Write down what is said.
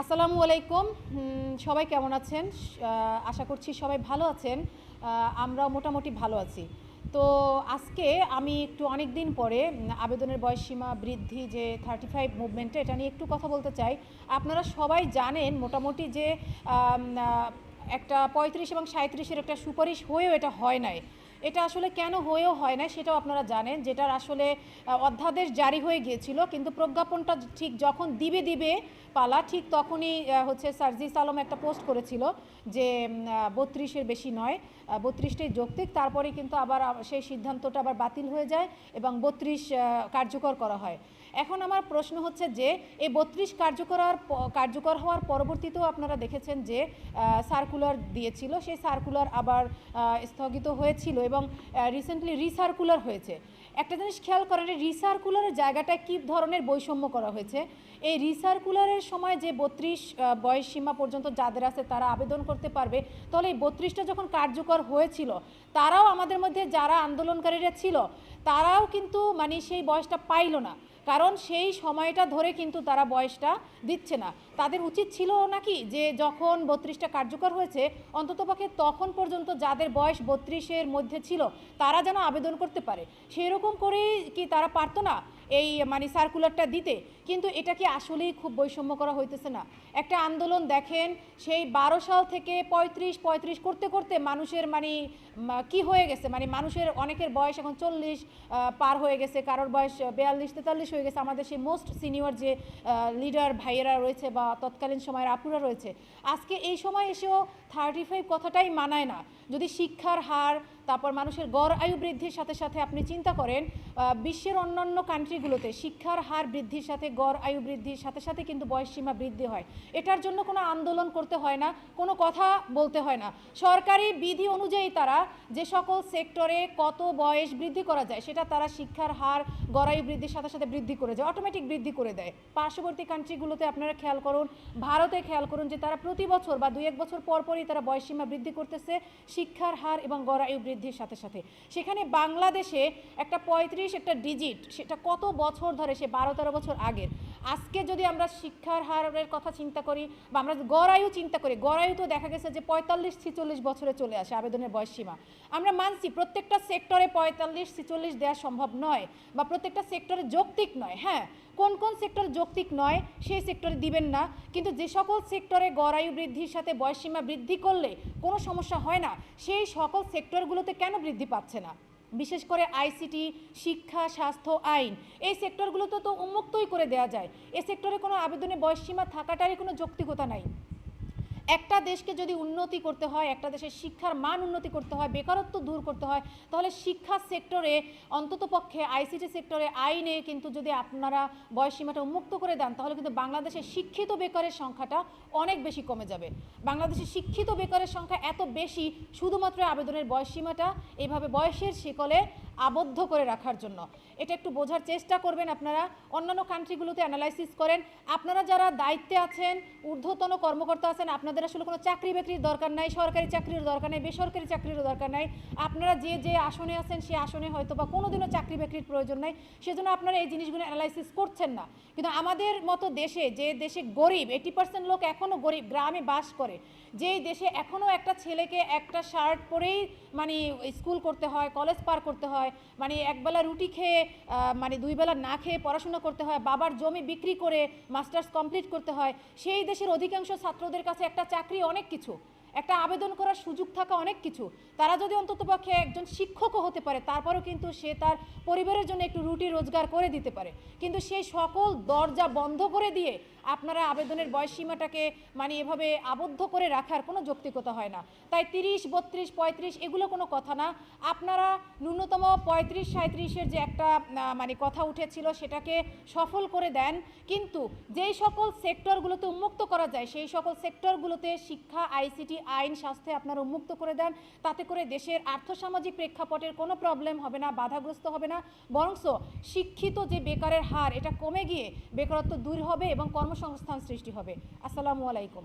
আসসালামু আলাইকুম। সবাই কেমন আছেন? আশা করছি সবাই ভালো আছেন। আমরা মোটামুটি ভালো আছি। তো আজকে আমি একটু অনেক দিন পরে আবেদনের বয়সসীমা বৃদ্ধি যে থার্টি ফাইভ মুভমেন্টে এটা নিয়ে একটু কথা বলতে চাই। আপনারা সবাই জানেন মোটামুটি যে একটা পঁয়ত্রিশ এবং সাঁত্রিশের একটা সুপারিশ হয়েও এটা হয় নাই। এটা আসলে কেন হয়েও হয় না সেটাও আপনারা জানেন। যেটার আসলে অধ্যাদেশ জারি হয়ে গিয়েছিল, কিন্তু প্রজ্ঞাপনটা ঠিক যখন দিবে দিবে পালা, ঠিক তখনই হচ্ছে সার্জিস আলম একটা পোস্ট করেছিল যে বত্রিশের বেশি নয় বত্রিশটাই যৌক্তিক, তারপরে কিন্তু আবার সেই সিদ্ধান্তটা আবার বাতিল হয়ে যায় এবং বত্রিশ কার্যকর করা হয়। এখন আমার প্রশ্ন হচ্ছে যে, এই বত্রিশ কার্যকর কার্যকর হওয়ার পরবর্তীতেও আপনারা দেখেছেন যে সার্কুলার দিয়েছিল, সেই সার্কুলার আবার স্থগিত হয়েছিল এবং রিসেন্টলি রিসার্কুলার হয়েছে। একটা জিনিস খেয়াল করেন রিসার্কুলারের জায়গাটা কী ধরনের বৈষম্য করা হয়েছে? এই রিসার্কুলারের সময় যে বত্রিশ বয়স সীমা পর্যন্ত যাদের আছে তারা আবেদন করতে পারবে। তাহলে এই বত্রিশটা যখন কার্যকর হয়েছিল, তারাও আমাদের মধ্যে যারা আন্দোলনকারীরা ছিল, তারাও কিন্তু মানে সেই বয়সটা পাইল না। কারণ সেই সময়টা ধরে কিন্তু তারা বয়সটা দিচ্ছে না। তাদের উচিত ছিল নাকি যে যখন বত্রিশটা কার্যকর হয়েছে অন্ততপক্ষে তখন পর্যন্ত যাদের বয়স বত্রিশের মধ্যে ছিল, তারা যেন আবেদন করতে পারে। সেরকম করেই কি তারা পারতো না? এই মানে সার্কুলারটা দিতে। কিন্তু এটা কি আসলেই খুব বৈষম্য করা হইতেছে না? একটা আন্দোলন দেখেন, সেই বারো সাল থেকে পঁয়ত্রিশ পঁয়ত্রিশ করতে করতে মানুষের মানে কি হয়ে গেছে? মানে মানুষের অনেকের বয়স এখন চল্লিশ পার হয়ে গেছে। কারোর বয়স বিয়াল্লিশ, তেতাল্লিশ হয়ে গেছে। আমাদের সেই মোস্ট সিনিয়র যে লিডার ভাইয়েরা রয়েছে বা তৎকালীন সময়ের আপুরা রয়েছে। আজকে এই সময় এসেও থার্টি ফাইভ কথাটাই মানায় না। যদি শিক্ষার হার তারপর মানুষের গড় আয়ু বৃদ্ধির সাথে সাথে আপনি চিন্তা করেন বিশ্বের অন্যান্য কান্ট্রিগুলোতে শিক্ষার হার বৃদ্ধির সাথে গড় আয়ু বৃদ্ধির সাথে সাথে কিন্তু বয়সসীমা বৃদ্ধি হয়। এটার জন্য কোনো আন্দোলন করতে হয় না, কোনো কথা বলতে হয় না। সরকারি বিধি অনুযায়ী তারা যে সকল সেক্টরে কত বয়স বৃদ্ধি করা যায়, সেটা তারা শিক্ষার হার গড়ায়ু বৃদ্ধির সাথে সাথে বৃদ্ধি করে যায় অটোমেটিক বৃদ্ধি করে দেয়। পার্শ্ববর্তী কান্ট্রিগুলোতে আপনারা খেয়াল করুন, ভারতে খেয়াল করুন যে তারা প্রতি বছর বা দুই এক বছর পর পরই তারা বয়সসীমা বৃদ্ধি করতেছে, শিক্ষার হার এবং গড়ায়ু বৃদ্ধির সাথে সাথে। সেখানে বাংলাদেশে একটা পঁয়ত্রিশ একটা ডিজিট সেটা কত বছর ধরে, সে বারো তেরো বছর আগের। আজকে যদি আমরা শিক্ষার হারের কথা চিন্তা করি, বা আমরা গড়ায়ু চিন্তা করি গড়ায়ু তো দেখা গেছে যে পঁয়তাল্লিশ ছিচল্লিশ বছরে চলে আসে আবেদনের বয়স সীমা আমরা মানছি প্রত্যেকটা সেক্টরে পঁয়তাল্লিশ ছিচল্লিশ দেওয়া সম্ভব নয়, বা প্রত্যেকটা সেক্টরে যৌক্তিক নয় হ্যাঁ? কোন কোন সেক্টর যৌক্তিক নয়, সেই সেক্টরে দিবেন না। কিন্তু যে সকল সেক্টরে গড়ায়ু বৃদ্ধির সাথে বয়সসীমা বৃদ্ধি করলে কোনো সমস্যা হয় না। সেই সকল সেক্টরগুলোতে কেন বৃদ্ধি পাচ্ছে না? বিশেষ করে আইসিটি শিক্ষা, স্বাস্থ্য, আইন, এই সেক্টরগুলোতে তো উন্মুক্তই করে দেয়া যায়। এ সেক্টরে কোনো আবেদনে বয়সসীমা থাকাটারই কোনো যৌক্তিকতা নাই। একটা দেশকে যদি উন্নতি করতে হয়, একটা দেশের শিক্ষার মান উন্নতি করতে হয়, বেকারত্ব দূর করতে হয়, তাহলে শিক্ষা সেক্টরে অন্ততপক্ষে আইসিটি সেক্টরে আইনে কিন্তু যদি আপনারা বয়সসীমাটা উন্মুক্ত করে দেন, তাহলে কিন্তু বাংলাদেশের শিক্ষিত বেকারের সংখ্যাটা অনেক বেশি কমে যাবে। বাংলাদেশের শিক্ষিত বেকারের সংখ্যা এত বেশি শুধুমাত্র আবেদনের বয়সসীমাটা এইভাবে বয়সের শিকলে আবদ্ধ করে রাখার জন্য। এটা একটু বোঝার চেষ্টা করবেন আপনারা। অন্যান্য কান্ট্রিগুলোতে অ্যানালাইসিস করেন। আপনারা যারা দায়িত্বে আছেন, ঊর্ধ্বতন কর্মকর্তা আছেন, আপনাদের আসলে কোনো চাকরি বাকরির দরকার নাই, সরকারি চাকরির দরকার নেই, বেসরকারি চাকরিরও দরকার নাই। আপনারা যে যে আসনে আছেন সে আসনে হয়তো বা কোনোদিনও চাকরি বাকরির প্রয়োজন নাই। সেজন্য আপনারা এই জিনিসগুলো অ্যানালাইসিস করছেন না। কিন্তু আমাদের মতো দেশে, যে দেশে গরিব এইটি পার্সেন্ট লোক এখনও গরিব, গ্রামে বাস করে, যেই দেশে এখনও একটা ছেলেকে একটা শার্ট পরেই মানে স্কুল করতে হয় কলেজ পার করতে হয় মানে একবেলা রুটি খেয়ে মানে দুই বেলা না খেয়ে পড়াশোনা করতে হয়, বাবার জমি বিক্রি করে মাস্টার্স কমপ্লিট করতে হয়, সেই দেশের অধিকাংশ ছাত্রদের কাছে একটা চাকরি অনেক কিছু। একটা আবেদন করার সুযোগ থাকা অনেক কিছু। তারা যদি অন্ততপক্ষে একজন শিক্ষকও হতে পারে, তারপরেও কিন্তু সে তার পরিবারের জন্য একটু রুটি রোজগার করে দিতে পারে। কিন্তু সেই সকল দরজা বন্ধ করে দিয়ে আপনারা আবেদনের বয়সসীমাটাকে মানে এভাবে আবদ্ধ করে রাখার কোনো যৌক্তিকতা হয় না। তাই তিরিশ, বত্রিশ, পঁয়ত্রিশ এগুলো কোনো কথা না। আপনারা ন্যূনতম পঁয়ত্রিশ সাঁত্রিশের যে একটা মানে কথা উঠেছিল সেটাকে সফল করে দেন। কিন্তু যেই সকল সেক্টরগুলোতে উন্মুক্ত করা যায়, সেই সকল সেক্টরগুলোতে শিক্ষা, আইসিটি আইন স্বাস্থ্যে আপনারা উন্মুক্ত করে দেন। তাতে করে দেশের আর্থসামাজিক প্রেক্ষাপটের কোনো প্রবলেম হবে না, বাধাগ্রস্ত হবে না। বরংস শিক্ষিত যে বেকারের হার, এটা কমে গিয়ে বেকারত্ব দূর হবে এবং কর্মসংস্থান সৃষ্টি হবে। আসসালামু আলাইকুম।